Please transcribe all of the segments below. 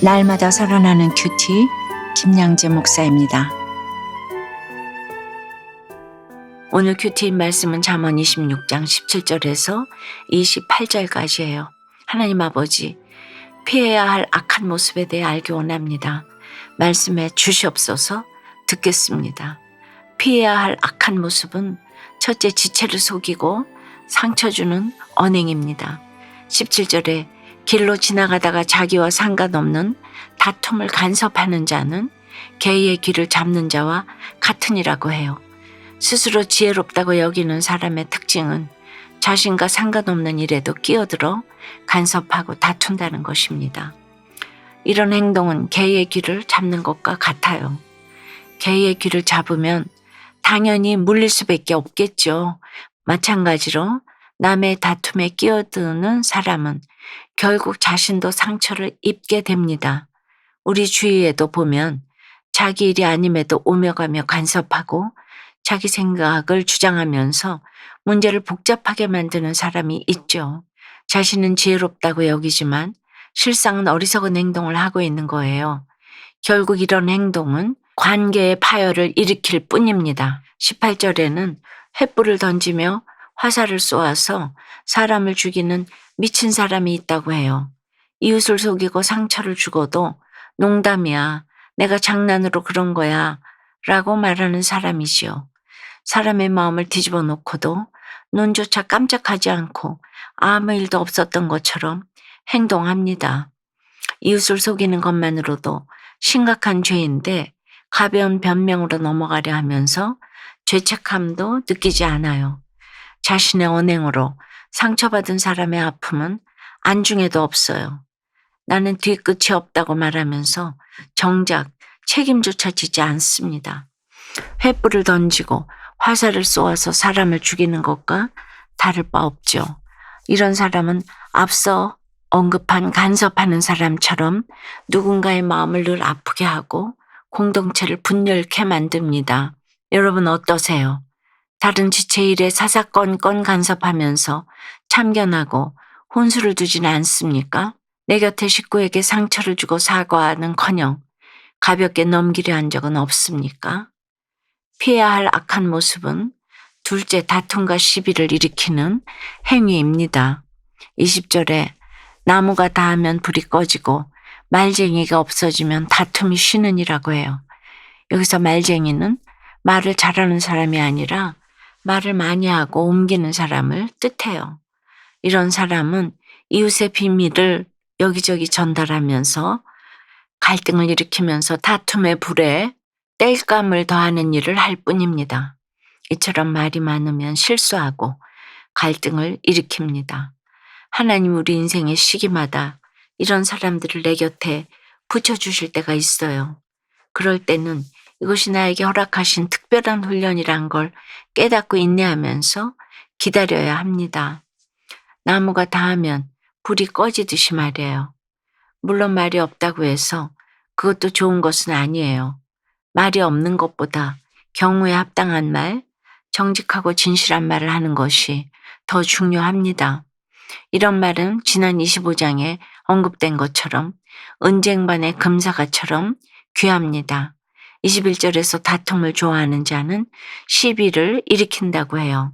날마다 살아나는 큐티 김양재 목사입니다. 오늘 큐티 말씀은 잠언 26장 17절에서 28절까지예요. 하나님 아버지, 피해야 할 악한 모습에 대해 알기 원합니다. 말씀에 주시옵소서 듣겠습니다. 피해야 할 악한 모습은 첫째 지체를 속이고 상처 주는 언행입니다. 17절에 길로 지나가다가 자기와 상관없는 다툼을 간섭하는 자는 개의 귀를 잡는 자와 같으니라고 해요. 스스로 지혜롭다고 여기는 사람의 특징은 자신과 상관없는 일에도 끼어들어 간섭하고 다툰다는 것입니다. 이런 행동은 개의 귀를 잡는 것과 같아요. 개의 귀를 잡으면 당연히 물릴 수밖에 없겠죠. 마찬가지로 남의 다툼에 끼어드는 사람은 결국 자신도 상처를 입게 됩니다. 우리 주위에도 보면 자기 일이 아님에도 오며 가며 간섭하고 자기 생각을 주장하면서 문제를 복잡하게 만드는 사람이 있죠. 자신은 지혜롭다고 여기지만 실상은 어리석은 행동을 하고 있는 거예요. 결국 이런 행동은 관계의 파열을 일으킬 뿐입니다. 18절에는 횃불을 던지며 화살을 쏘아서 사람을 죽이는 미친 사람이 있다고 해요. 이웃을 속이고 상처를 주고도 농담이야. 내가 장난으로 그런 거야. 라고 말하는 사람이지요. 사람의 마음을 뒤집어 놓고도 눈조차 깜짝하지 않고 아무 일도 없었던 것처럼 행동합니다. 이웃을 속이는 것만으로도 심각한 죄인데 가벼운 변명으로 넘어가려 하면서 죄책감도 느끼지 않아요. 자신의 언행으로 상처받은 사람의 아픔은 안중에도 없어요. 나는 뒤끝이 없다고 말하면서 정작 책임조차 지지 않습니다. 횃불을 던지고 화살을 쏘아서 사람을 죽이는 것과 다를 바 없죠. 이런 사람은 앞서 언급한 간섭하는 사람처럼 누군가의 마음을 늘 아프게 하고 공동체를 분열케 만듭니다. 여러분 어떠세요? 다른 지체 일에 사사건건 간섭하면서 참견하고 혼수를 두지는 않습니까? 내 곁에 식구에게 상처를 주고 사과하는 커녕 가볍게 넘기려 한 적은 없습니까? 피해야 할 악한 모습은 둘째 다툼과 시비를 일으키는 행위입니다. 20절에 나무가 닿으면 불이 꺼지고 말쟁이가 없어지면 다툼이 쉬는이라고 해요. 여기서 말쟁이는 말을 잘하는 사람이 아니라 말을 많이 하고 옮기는 사람을 뜻해요. 이런 사람은 이웃의 비밀을 여기저기 전달하면서 갈등을 일으키면서 다툼의 불에 땔감을 더하는 일을 할 뿐입니다. 이처럼 말이 많으면 실수하고 갈등을 일으킵니다. 하나님 우리 인생의 시기마다 이런 사람들을 내 곁에 붙여주실 때가 있어요. 그럴 때는 이것이 나에게 허락하신 특별한 훈련이란 걸 깨닫고 인내하면서 기다려야 합니다. 나무가 닿으면 불이 꺼지듯이 말이에요. 물론 말이 없다고 해서 그것도 좋은 것은 아니에요. 말이 없는 것보다 경우에 합당한 말, 정직하고 진실한 말을 하는 것이 더 중요합니다. 이런 말은 지난 25장에 언급된 것처럼 은쟁반의 금사가처럼 귀합니다. 21절에서 다툼을 좋아하는 자는 시비를 일으킨다고 해요.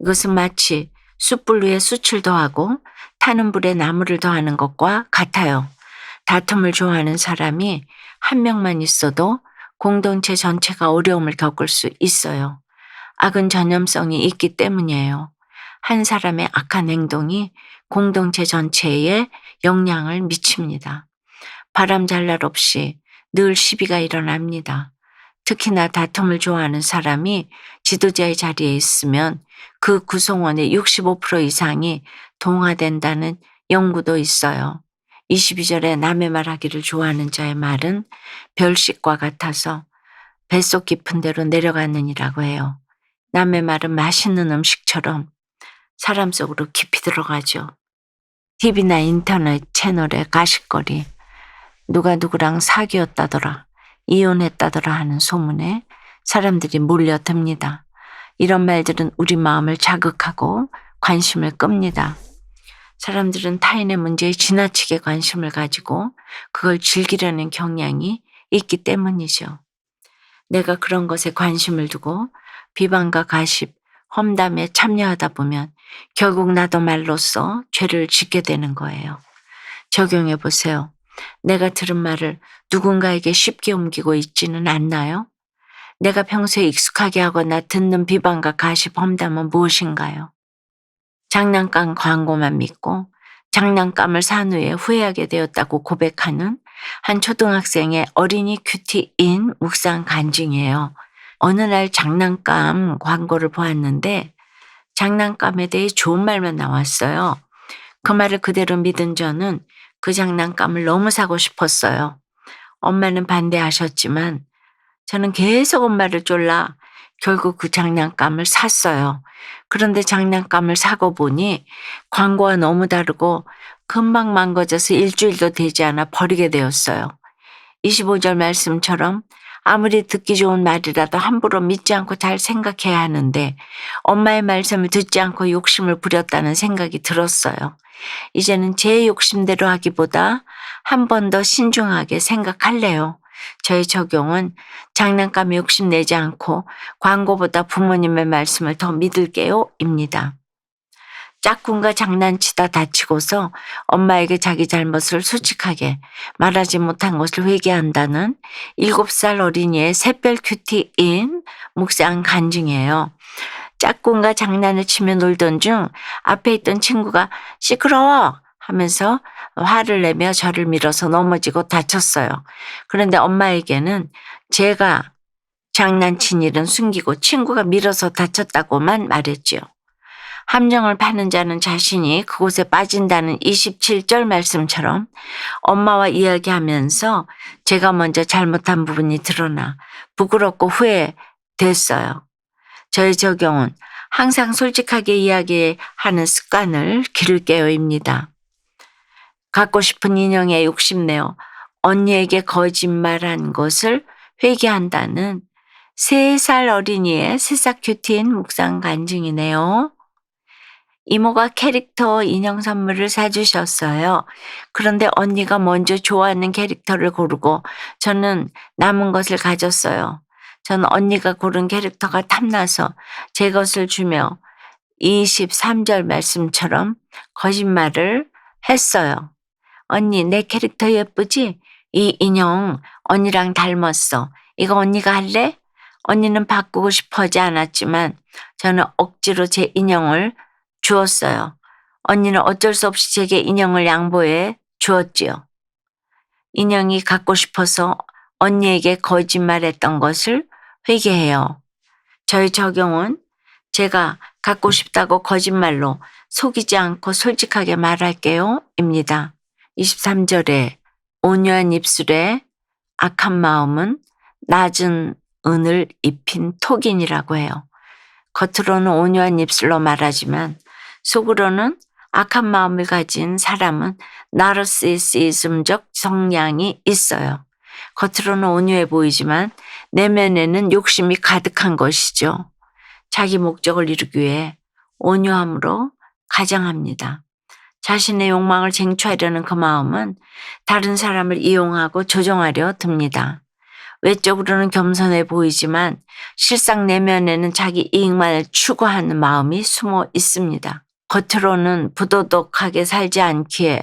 이것은 마치 숯불 위에 숯을 더하고 타는 불에 나무를 더하는 것과 같아요. 다툼을 좋아하는 사람이 한 명만 있어도 공동체 전체가 어려움을 겪을 수 있어요. 악은 전염성이 있기 때문이에요. 한 사람의 악한 행동이 공동체 전체에 영향을 미칩니다. 바람 잘 날 없이 늘 시비가 일어납니다. 특히나 다툼을 좋아하는 사람이 지도자의 자리에 있으면 그 구성원의 65% 이상이 동화된다는 연구도 있어요. 22절에 남의 말하기를 좋아하는 자의 말은 별식과 같아서 뱃속 깊은 데로 내려가느니라고 해요. 남의 말은 맛있는 음식처럼 사람 속으로 깊이 들어가죠. TV나 인터넷 채널에 가십거리, 누가 누구랑 사귀었다더라, 이혼했다더라 하는 소문에 사람들이 몰려듭니다. 이런 말들은 우리 마음을 자극하고 관심을 끕니다. 사람들은 타인의 문제에 지나치게 관심을 가지고 그걸 즐기려는 경향이 있기 때문이죠. 내가 그런 것에 관심을 두고 비방과 가십, 험담에 참여하다 보면 결국 나도 말로써 죄를 짓게 되는 거예요. 적용해 보세요. 내가 들은 말을 누군가에게 쉽게 옮기고 있지는 않나요? 내가 평소에 익숙하게 하거나 듣는 비방과 가십, 험담은 무엇인가요? 장난감 광고만 믿고 장난감을 산 후에 후회하게 되었다고 고백하는 한 초등학생의 어린이 큐티인 묵상 간증이에요. 어느 날 장난감 광고를 보았는데 장난감에 대해 좋은 말만 나왔어요. 그 말을 그대로 믿은 저는 그 장난감을 너무 사고 싶었어요. 엄마는 반대하셨지만 저는 계속 엄마를 쫄라 결국 그 장난감을 샀어요. 그런데 장난감을 사고 보니 광고와 너무 다르고 금방 망가져서 일주일도 되지 않아 버리게 되었어요. 25절 말씀처럼 아무리 듣기 좋은 말이라도 함부로 믿지 않고 잘 생각해야 하는데 엄마의 말씀을 듣지 않고 욕심을 부렸다는 생각이 들었어요. 이제는 제 욕심대로 하기보다 한 번 더 신중하게 생각할래요. 저의 적용은 장난감에 욕심내지 않고 광고보다 부모님의 말씀을 더 믿을게요. 입니다. 짝꿍과 장난치다 다치고서 엄마에게 자기 잘못을 솔직하게 말하지 못한 것을 회개한다는 7살 어린이의 새별 큐티인 묵상 간증이에요. 짝꿍과 장난을 치며 놀던 중 앞에 있던 친구가 시끄러워 하면서 화를 내며 저를 밀어서 넘어지고 다쳤어요. 그런데 엄마에게는 제가 장난친 일은 숨기고 친구가 밀어서 다쳤다고만 말했지요. 함정을 파는 자는 자신이 그곳에 빠진다는 27절 말씀처럼 엄마와 이야기하면서 제가 먼저 잘못한 부분이 드러나 부끄럽고 후회됐어요. 저의 적용은 항상 솔직하게 이야기하는 습관을 기를게요입니다. 갖고 싶은 인형에 욕심내어 언니에게 거짓말한 것을 회개한다는 3살 어린이의 새싹 큐티인 묵상 간증이네요. 이모가 캐릭터 인형 선물을 사주셨어요. 그런데 언니가 먼저 좋아하는 캐릭터를 고르고 저는 남은 것을 가졌어요. 저는 언니가 고른 캐릭터가 탐나서 제 것을 주며 23절 말씀처럼 거짓말을 했어요. 언니, 내 캐릭터 예쁘지? 이 인형 언니랑 닮았어. 이거 언니가 할래? 언니는 바꾸고 싶어 하지 않았지만 저는 억지로 제 인형을 주었어요. 언니는 어쩔 수 없이 제게 인형을 양보해 주었지요. 인형이 갖고 싶어서 언니에게 거짓말했던 것을 회개해요. 저희 적용은 제가 갖고 싶다고 거짓말로 속이지 않고 솔직하게 말할게요. 입니다. 23절에 온유한 입술에 악한 마음은 낮은 은을 입힌 톡인이라고 해요. 겉으로는 온유한 입술로 말하지만 속으로는 악한 마음을 가진 사람은 나르시시즘적 성향이 있어요. 겉으로는 온유해 보이지만 내면에는 욕심이 가득한 것이죠. 자기 목적을 이루기 위해 온유함으로 가장합니다. 자신의 욕망을 쟁취하려는 그 마음은 다른 사람을 이용하고 조종하려 듭니다. 외적으로는 겸손해 보이지만 실상 내면에는 자기 이익만을 추구하는 마음이 숨어 있습니다. 겉으로는 부도덕하게 살지 않기에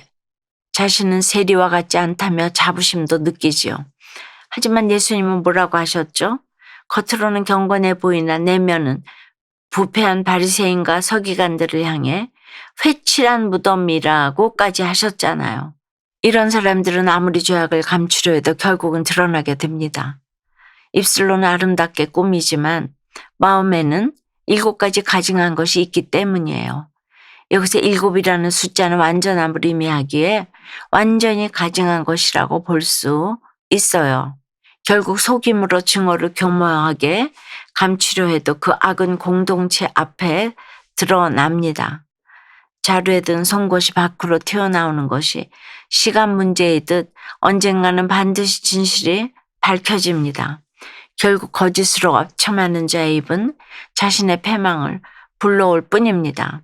자신은 세리와 같지 않다며 자부심도 느끼지요. 하지만 예수님은 뭐라고 하셨죠? 겉으로는 경건해 보이나 내면은 부패한 바리새인과 서기관들을 향해 회칠한 무덤이라고까지 하셨잖아요. 이런 사람들은 아무리 죄악을 감추려 해도 결국은 드러나게 됩니다. 입술로는 아름답게 꾸미지만 마음에는 일곱 가지 가증한 것이 있기 때문이에요. 여기서 일곱이라는 숫자는 완전함을 의미하기에 완전히 가증한 것이라고 볼 수 있어요. 결국 속임으로 증오를 교묘하게 감추려 해도 그 악은 공동체 앞에 드러납니다. 자루에 든 송곳이 밖으로 튀어나오는 것이 시간 문제이듯 언젠가는 반드시 진실이 밝혀집니다. 결국 거짓으로 업첨하는 자의 입은 자신의 패망을 불러올 뿐입니다.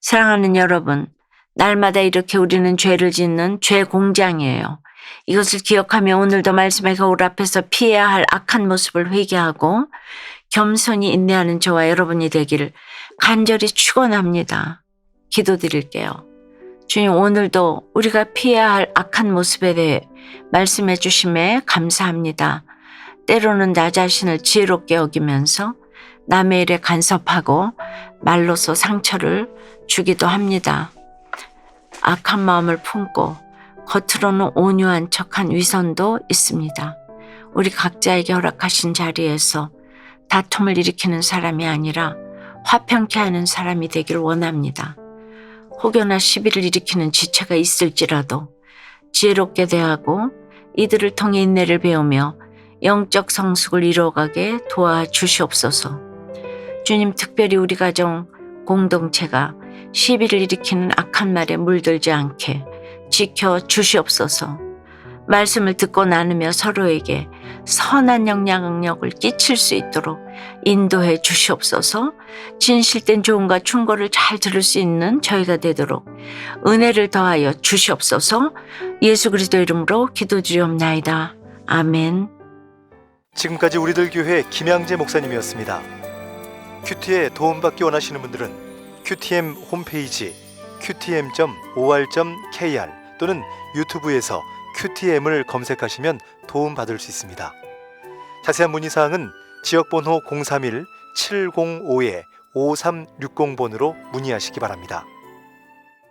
사랑하는 여러분, 날마다 이렇게 우리는 죄를 짓는 죄 공장이에요. 이것을 기억하며 오늘도 말씀의 거울 앞에서 피해야 할 악한 모습을 회개하고 겸손히 인내하는 저와 여러분이 되기를 간절히 축원합니다. 기도드릴게요. 주님 오늘도 우리가 피해야 할 악한 모습에 대해 말씀해 주심에 감사합니다. 때로는 나 자신을 지혜롭게 여기면서 남의 일에 간섭하고 말로서 상처를 주기도 합니다. 악한 마음을 품고 겉으로는 온유한 척한 위선도 있습니다. 우리 각자에게 허락하신 자리에서 다툼을 일으키는 사람이 아니라 화평케 하는 사람이 되길 원합니다. 혹여나 시비를 일으키는 지체가 있을지라도 지혜롭게 대하고 이들을 통해 인내를 배우며 영적 성숙을 이루어가게 도와주시옵소서. 주님 특별히 우리 가정 공동체가 시비를 일으키는 악한 말에 물들지 않게 지켜 주시옵소서. 말씀을 듣고 나누며 서로에게 선한 영향력을 끼칠 수 있도록 인도해 주시옵소서. 진실된 조언과 충고를 잘 들을 수 있는 저희가 되도록 은혜를 더하여 주시옵소서. 예수 그리스도 이름으로 기도드리옵나이다. 아멘. 지금까지 우리들 교회 김양재 목사님이었습니다. 큐티에 도움받기 원하시는 분들은 큐티엠 홈페이지 qtm.or.kr 또는 유튜브에서 큐티엠을 검색하시면 도움받을 수 있습니다. 자세한 문의사항은 지역번호 031-705-5360번으로 문의하시기 바랍니다.